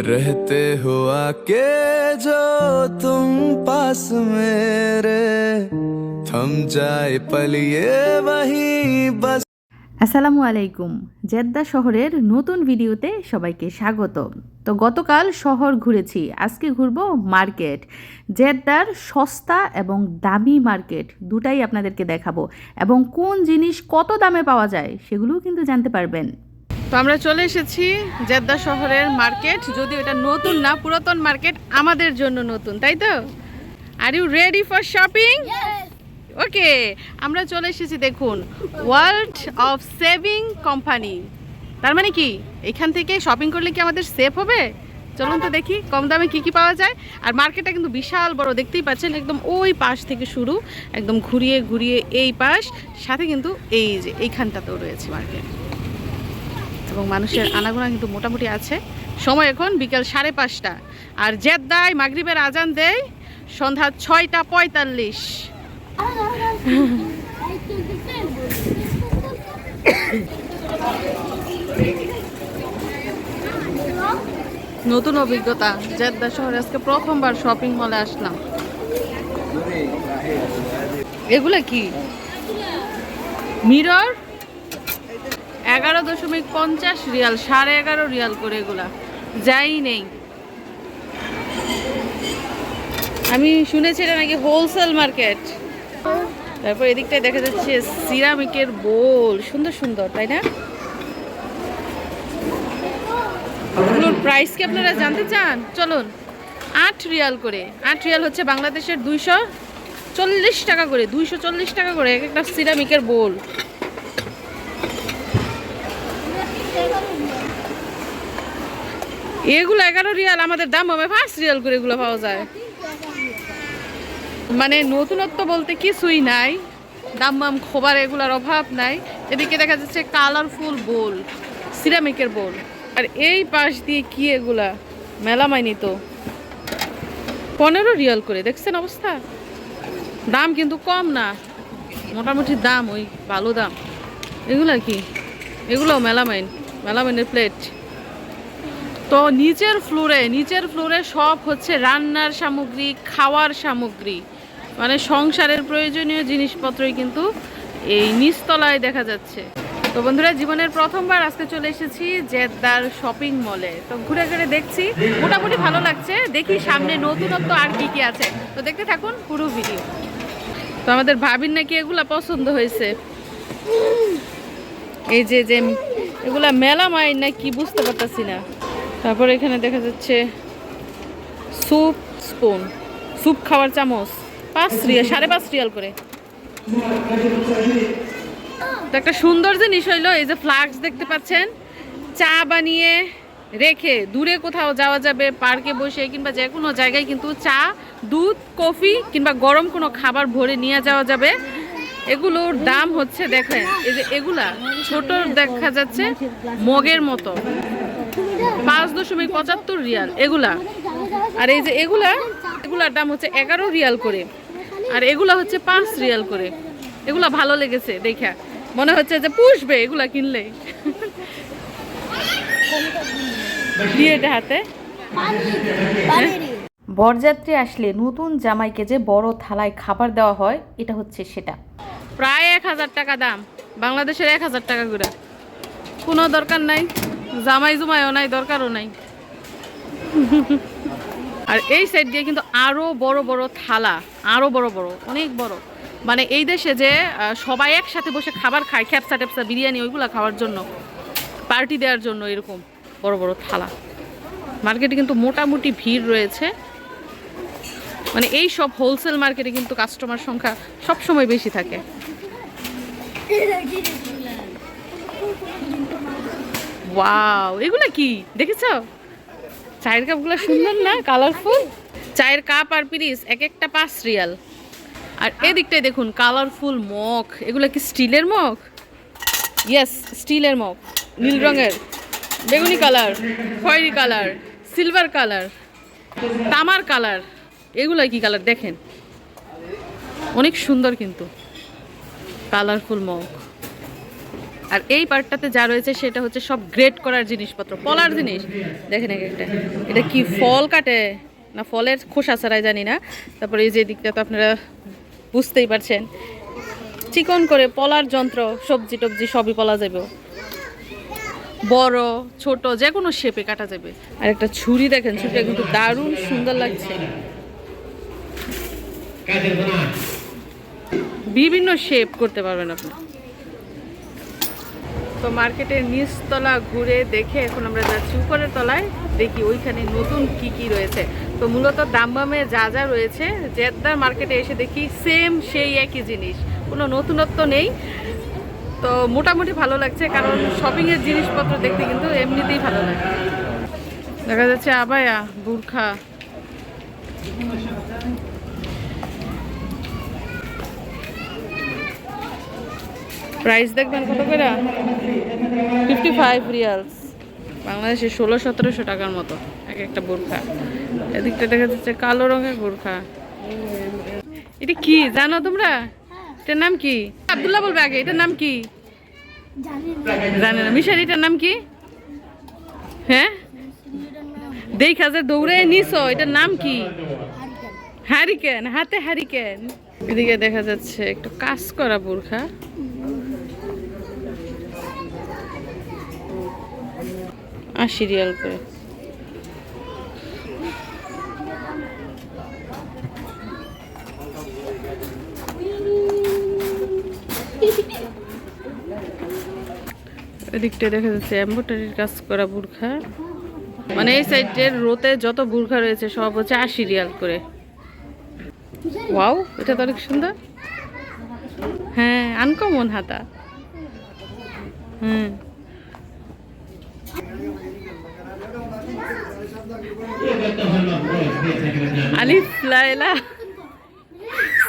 रहते हो आके जो तुम पास मेरे थम जाए पल ये वही बस আসসালামু আলাইকুম জেদ্দা শহরের নতুন ভিডিওতে সবাইকে স্বাগত তো গতকাল শহর ঘুরেছি আজকে ঘুরবো মার্কেট জেদ্দার সস্তা এবং দামি মার্কেট দুটাই আপনাদেরকে দেখাবো এবং কোন জিনিস কত দামে পাওয়া যায় সেগুলোও কিন্তু জানতে পারবেন তো আমরা চলে এসেছি জেদ্দা শহরের মার্কেট। যদিও এটা নতুন না পুরাতন মার্কেট আমাদের জন্য নতুন তাই তো? Are you ready for shopping okay আমরা চলে এসেছি দেখুন ওয়ার্ল্ড অফ সেভিং কোম্পানি তার মানে কি? এখান থেকে শপিং করলে কি আমাদের সেফ হবে? চলুন তো দেখি কম দামে কি কি পাওয়া যায়। আর মার্কেটটা কিন্তু বিশাল বড় দেখতেই পাচ্ছেন একদম ওই পাশ থেকে শুরু একদম ঘুরিয়ে ঘুরিয়ে এই পাশ। সাথে কিন্তু এই যে এইখানটাতেও রয়েছে মার্কেট। এবং মানুষের আনাগোনা কিন্তু মোটামুটি আছে। সময় এখন বিকেল সাড়ে পাঁচটা। আর জেদ্দায় মাগরিবের আজান দেয় সন্ধ্যা ছয়টা পঁয়তাল্লিশ। নতুন অভিজ্ঞতা। জেদ্দা শহরে আজকে প্রথমবার শপিং মলে আসলাম। এগুলা কি? মিরর এগারো দশমিক পঞ্চাশ রিয়াল, সাড়ে এগারো রিয়াল করে এগুলা। যাই নেই। আমি শুনেছি এটা নাকি হোলসেল মার্কেট তারপর এদিকটায় দেখা যাচ্ছে সিরামিকের বোল, সুন্দর সুন্দর, তাই না? ওগুলোর প্রাইস কি আপনারা জানতে চান? চলুন, আট রিয়াল করে। আট রিয়াল হচ্ছে বাংলাদেশের দুইশো চল্লিশ টাকা করে, দুইশো চল্লিশ টাকা করে এক একটা সিরামিকের বোল। এগুলো এগারো রিয়াল, আমাদের দাম হবে পাঁচ রিয়াল করে এগুলো পাওয়া যায়। মানে নতুনত্ব বলতে কিছুই নাই, দাম মাম খোবার এগুলোর অভাব নাই। এদিকে দেখা যাচ্ছে কালারফুল বোল সিরামিকের বোল আর এই পাশ দিয়ে কি এগুলা? মেলামাইনি তো। পনেরো রিয়াল করে, দেখছেন অবস্থা? দাম কিন্তু কম না, মোটামুটি দাম, ওই ভালো দাম। এগুলা কি? এগুলো মেলা মেলামাইন। মেলামাইনের প্লেট তো নিচের ফ্লোরে নিচের ফ্লোরে সব হচ্ছে রান্নার সামগ্রী, খাওয়ার সামগ্রী। মানে সংসারের প্রয়োজনীয় জিনিসপত্রই কিন্তু এই নিচতলায় দেখা যাচ্ছে। তো বন্ধুরা, জীবনের প্রথমবার আজকে চলে এসেছি জেদ্দার শপিং মলে তো ঘুরে ঘুরে দেখছি, মোটামুটি ভালো লাগছে। দেখি সামনে নতুনত্ব আর কি কি আছে। তো দেখতে থাকুন পুরো ভিডিও তো আমাদের ভাবির নাকি এগুলা পছন্দ হয়েছে। এই যে যে এগুলা মেলা মাইন না কি বুঝতে পারতাছি না। তারপর এখানে দেখা যাচ্ছে স্যুপ স্পুন। স্যুপ খাওয়ার চামচ, পাঁচ রিয়াল, সাড়ে পাঁচ রিয়াল করে। তো একটা সুন্দর জিনিস হইল, এই যে ফ্লাক্স দেখতে পাচ্ছেন। চা বানিয়ে রেখে দূরে কোথাও যাওয়া যাবে, পার্কে বসে কিংবা যে কোনো জায়গায় কিন্তু চা, দুধ, কফি কিংবা গরম কোনো খাবার ভরে নিয়ে যাওয়া যাবে। এগুলোর দাম হচ্ছে দেখেন, এই যে এগুলা ছোট দেখা যাচ্ছে মগের মতো। পাঁচ দশমিক পঁচাত্তর রিয়াল এগুলা। আর এই যে এগুলা, এগুলার দাম হচ্ছে এগারো রিয়াল করে। আর এগুলা হচ্ছে পাঁচ রিয়াল করে। এগুলা ভালো লেগেছে দেখা। মনে হচ্ছে যে পুষবে এগুলা কিনলে। দিয়ে এটা হাতে। বরযাত্রী আসলে নতুন জামাইকে যে বড় থালায় খাবার দেওয়া হয়, এটা হচ্ছে সেটা। প্রায় এক হাজার টাকা দাম। বাংলাদেশের এক হাজার টাকা করে কোনো দরকার নাই। জামাই জুমাইও নাই, দরকারও নাই। আর এই সাইড দিয়ে কিন্তু আরও বড় বড় থালা আরও বড় বড়, অনেক বড়। মানে এই দেশে যে সবাই একসাথে বসে খাবার খায়, খ্যাপসা ট্যাপসা, বিরিয়ানি, ওইগুলো খাওয়ার জন্য পার্টি দেওয়ার জন্য এরকম বড় বড় থালা। মার্কেটে কিন্তু মোটামুটি ভিড় রয়েছে। মানে এই সব হোলসেল মার্কেটে কিন্তু কাস্টমার সংখ্যা সব সময় বেশি থাকে। ওয়াও এগুলো কি? দেখেছ? চায়ের কাপগুলো সুন্দর না? কালারফুল চায়ের কাপ আর পিরিস এক একটা পাঁচ রিয়াল। আর এদিকটায় দেখুন কালারফুল মগ। এগুলো কি স্টিলের মগ? ইয়েস স্টিলের মগ। নীল রঙের। বেগুনি কালার খয়েরি কালার সিলভার কালার তামার কালার এগুলো কি কালার দেখেন। অনেক সুন্দর কিন্তু। Colourful mug. আর এই পার্টটাতে যা রয়েছে সেটা হচ্ছে সব গ্রেড করার জিনিসপত্র, পলার জিনিস। দেখেন এক একটা। এটা কি ফল কাটে? না ফলের খোসা ছাড়াই জানি না। তারপরে এই যে দিকটা তো আপনারা বুঝতেই পারছেন। চিকন করে পলার যন্ত্র, সবজি টবজি সবই পলা যাবে। বড়, ছোট যে কোনো শেপে কাটা যাবে। আর একটা ছুরি দেখেন, ছুরিটা কিন্তু দারুণ সুন্দর লাগছে। বিভিন্ন শেপ করতে পারবেন আপনি। তো মার্কেটের নিচতলা ঘুরে দেখে এখন আমরা যাচ্ছি, উপরের তলায় দেখি ওইখানে নতুন কি কি রয়েছে। তো মূলত দামবামে যা যা রয়েছে, জেদ্দার মার্কেটে এসে দেখি সেম সেই একই জিনিস, কোনো নতুনত্ব নেই। তো মোটামুটি ভালো লাগছে, কারণ শপিংয়ের জিনিসপত্র দেখতে কিন্তু এমনিতেই ভালো লাগে। দেখা যাচ্ছে আবায়া, বুরখা। প্রাইস দেখবেন কত করে? ফিফটি ফাইভ রিয়ালস বাংলাদেশে ষোলো সতেরোশো টাকার মতো এক একটা বোরখা। এদিকটা দেখা যাচ্ছে কালো রঙের বোরখা। এটা কি জানো তোমরা? এটার নাম কি? আব্দুল্লাহ বলবে আগে এটার নাম কি? জানে না। মিশার এটার নাম কি? হ্যাঁ? দেখা যে দৌড়ে নিছো এটার নাম কি? হ্যারিকেন হাতে হ্যারিকেন এদিকে দেখা যাচ্ছে একটু কাজ করা বোরখা। আশি রিয়াল করে। এদিকটা দেখা যাচ্ছে এম্বোটারির কাজ করা বুরখা। মানে এই সাইডের রোতে যত বুরখা রয়েছে সব হচ্ছে আশি রিয়াল করে। ওয়াও, এটা তো অনেক সুন্দর। হ্যাঁ আনকমন হাতা। হুম। আলিফ লাইলা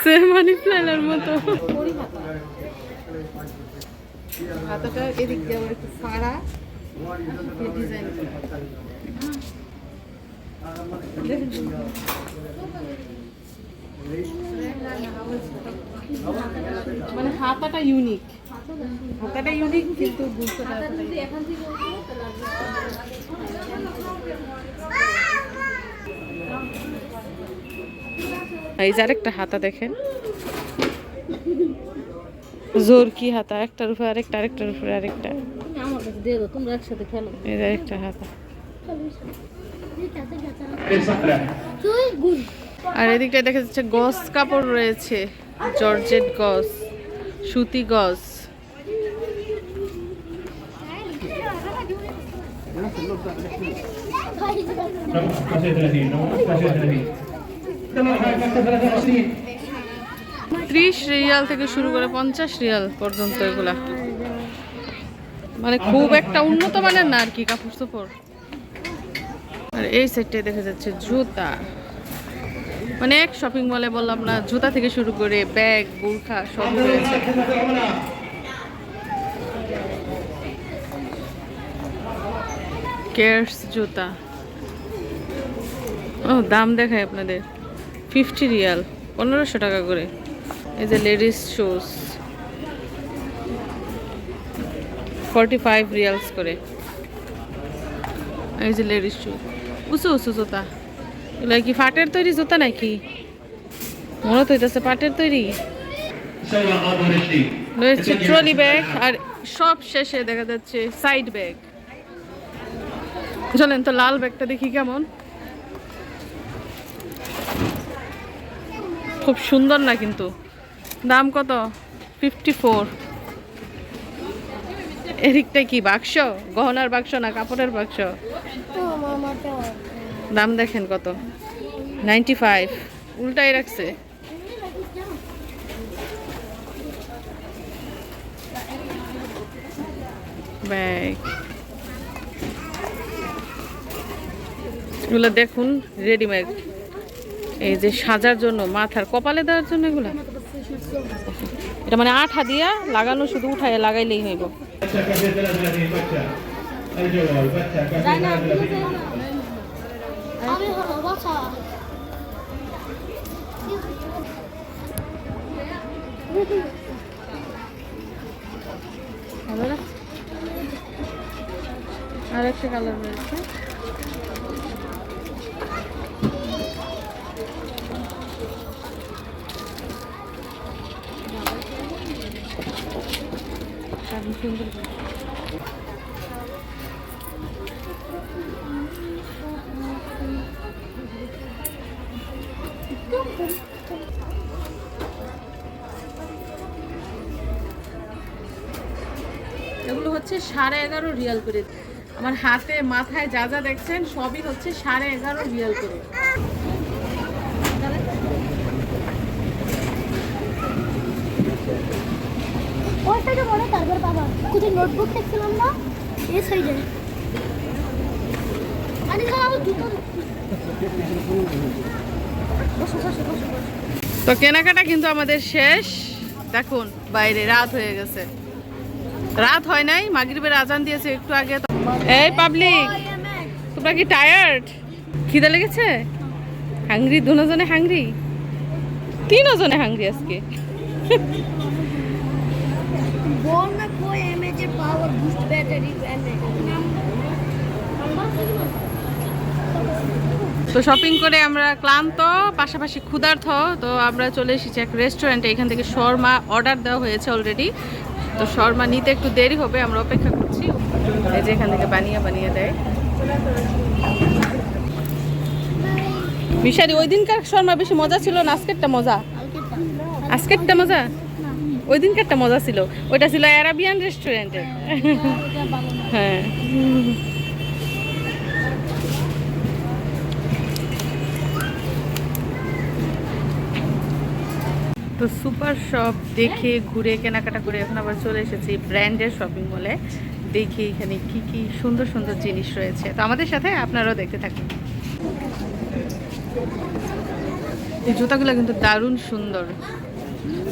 সেম আলিফ লাইলার মতো। হাতাটা এদিক দিয়ে একটু ফাড়া ডিজাইন মানে হাতাটা ইউনিক হাতাটা ইউনিক কিন্তু বুঝতে এই যে আরেকটা হাতা দেখেন জোর কি হাতা একটার উপরে আরেকটা আরেকটার উপরে আরেকটা হাতা আর এদিকটা দেখা যাচ্ছে গস কাপড় রয়েছে জর্জেট গস সুতি গস ত্রিশ রিয়াল থেকে শুরু করে পঞ্চাশ রিয়াল পর্যন্ত এগুলা। মানে খুব একটা উন্নত মানের না আর কি কাপড় চোপড়। আর এই সেটটায় দেখা যাচ্ছে জুতা। মানে এক শপিং মলে বললাম না, জুতা থেকে শুরু করে ব্যাগ বুর্খা সব রয়েছে। কেয়ার্স জুতা। ও, দাম দেখায় আপনাদের। ফিফটি রিয়াল পনেরোশো টাকা করে। এই যে ladies shoes forty five riyals করে। এই যে লেডিস শুজ উঁচু উঁচু জুতা। এগুলো কি ফাটের তৈরি জুতা নাকি? মনে তো হইতেছে পাটের তৈরি। রয়েছে ট্রলি ব্যাগ আর সব শেষে দেখা যাচ্ছে সাইড ব্যাগ চলেন তো লাল ব্যাগটা দেখি কেমন। খুব সুন্দর না কিন্তু। দাম কত? ফিফটি ফোর এদিকটা কি বাক্স? গহনার বাক্স না কাপড়ের বাক্স? দাম দেখেন কত? নাইনটি ফাইভ উল্টাই রাখছে। ব্যাগ। এগুলো দেখুন রেডিমেড এই যে সাজার জন্য, মাথার কপালে দেওয়ার জন্য এগুলো? এটা মানে আঠা দিয়া লাগানো, শুধু উঠায়, লাগাইলেই হইব। লাগছে একটা কালার রয়েছে। এগুলো হচ্ছে সাড়ে এগারো রিয়াল করে। আমার হাতে, মাথায় যা যা দেখছেন, সবই হচ্ছে সাড়ে এগারো রিয়াল করে। ওই সাইডে তারপর বাবা। কোথায় নোটবুক দেখছিলাম না? এই সাইডে আরে খাওয়া দুটো তো কেনাকাটা কিন্তু আমাদের শেষ। দেখুন, বাইরে রাত হয়ে গেছে। রাত হয় নাই, মাগরিবের আজান দিয়েছে একটু আগে। এই পাবলিক, তোমরা কি টায়ার্ড খিদে লেগেছে? হাংরি দুজনে হাংরি তিনজনে হাংরি আজকে। তো শপিং করে আমরা ক্লান্ত, পাশাপাশি ক্ষুধার্থ, তো আমরা চলে এসেছি এক রেস্টুরেন্টে এখান থেকে শর্মা অর্ডার দেওয়া হয়েছে অলরেডি তো শর্মা নিতে একটু দেরি হবে, আমরা অপেক্ষা করছি। এই যে এখান থেকে বানিয়ে বানিয়ে দেয়। মিশারি ওই দিনকার শর্মা বেশি মজা ছিল না আজকেরটা মজা? আজকেরটা মজা? ওই দিনকারটা মজা ছিল। ওইটা ছিল অ্যারাবিয়ান রেস্টুরেন্টে হ্যাঁ। তো সুপার শপ দেখে ঘুরে, কেনাকাটা করে এখন আবার চলে এসেছি ব্র্যান্ডের শপিং মলে। দেখি এখানে কি কি সুন্দর সুন্দর জিনিস রয়েছে। তো আমাদের সাথে আপনারাও দেখতে থাকুন। এই জুতাগুলো কিন্তু দারুণ সুন্দর।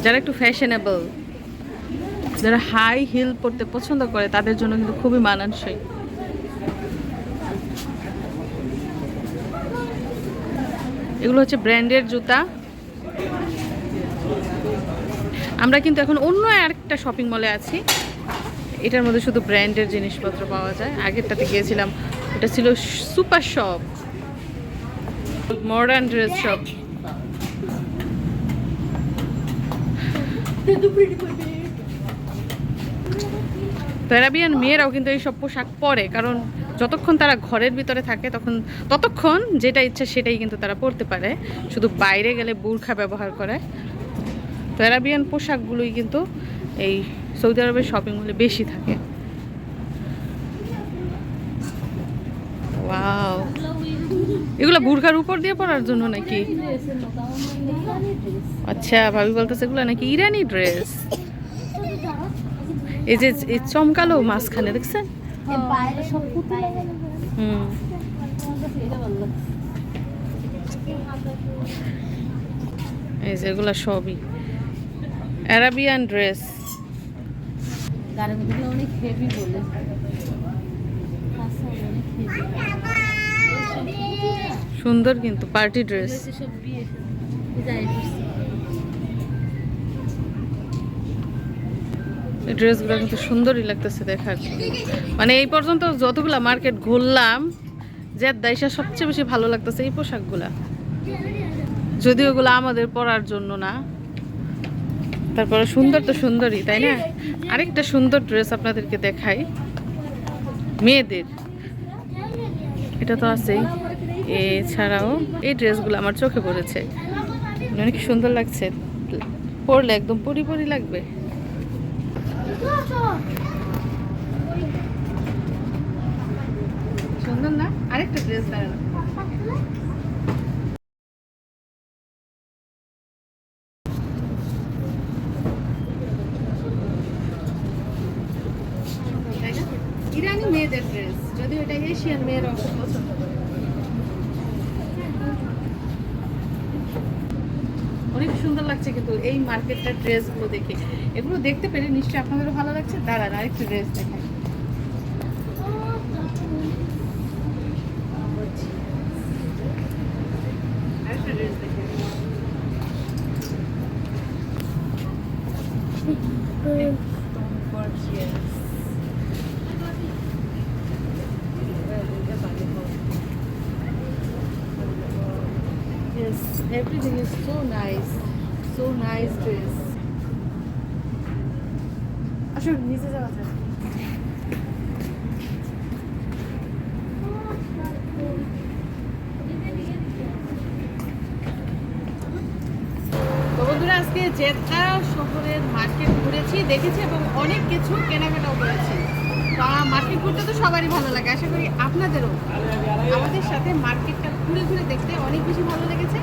যারা একটু ফ্যাশনেবল যারা হাই হিল পরতে পছন্দ করে, তাদের জন্য কিন্তু খুবই মানানসই। এগুলো হচ্ছে ব্র্যান্ডের জুতা। আমরা কিন্তু এখন অন্য আরেকটা শপিং মলে আছি। এটার মধ্যে শুধু ব্র্যান্ডের জিনিসপত্র পাওয়া যায়। আগেরটাতে গিয়েছিলাম এটা ছিল super shop modern dress shop প্যারাবিয়ান মেয়েরাও কিন্তু এই সব পোশাক পরে, কারণ যতক্ষণ তারা ঘরের ভিতরে থাকে, তখন ততক্ষণ যেটা ইচ্ছা সেটাই কিন্তু তারা পরতে পারে। শুধু বাইরে গেলে বুরখা ব্যবহার করে। তো অ্যারাবিয়ান পোশাকগুলোই কিন্তু এই সৌদি আরবের শপিং মলে বেশি থাকে। এগুলো বুরখার উপর দিয়ে পরার জন্য নাকি? আচ্ছা ভাবি বলতেছে এগুলো নাকি ইরানি ড্রেস এই যে চমকালো মাঝখানে, দেখছেন? হুম। এই যে, এগুলো সবই। Arabian dress. অনেক হেভি বলে। সুন্দর কিন্তু পার্টি ড্রেস। এই ড্রেসগুলো কিন্তু সুন্দরই লাগতেছে দেখার। মানে এই পর্যন্ত যতগুলা মার্কেট ঘুরলাম যে দেশে সবচেয়ে বেশি ভালো লাগতেছে এই পোশাকগুলা। যদিও ওগুলো আমাদের পরার জন্য না। তারপরে সুন্দর তো সুন্দরই, তাই না? আরেকটা সুন্দর ড্রেস আপনাদেরকে দেখাই। মেয়েদের। এটা তো আছেই। এছাড়াও এই ড্রেসগুলো আমার চোখে পড়েছে। অনেক সুন্দর লাগছে। পরলে একদম পরি পরি লাগবে। সুন্দর না? আরেকটা ড্রেস দাঁড়ানো তাই না? ইরানি মেয়েদের ড্রেস যদি এটা এশিয়ান মেয়েরা খুব পছন্দ করে অনেক সুন্দর লাগছে কিন্তু এই মার্কেটটার ড্রেসগুলো দেখে। এগুলো দেখতে পেলে নিশ্চয়ই আপনাদেরও ভালো লাগছে। দাঁড়ান আরেকটা ড্রেস দেখাই আরেকটা ড্রেস দেখাই একদম gorgeous। dress. Everything is so nice. So nice dress. আসুন নিচে যাওয়া যাক তো বন্ধুরা আজকে জেদ্দা শহরের মার্কেট ঘুরেছি, দেখেছি এবং অনেক কিছু কেনাকাটাও করেছি। মার্কেট ঘুরতে তো সবারই ভালো লাগে, আশা করি আপনাদেরও। আমাদের সাথে মার্কেটটা ঘুরে ঘুরে দেখতে অনেক বেশি ভালো লেগেছে।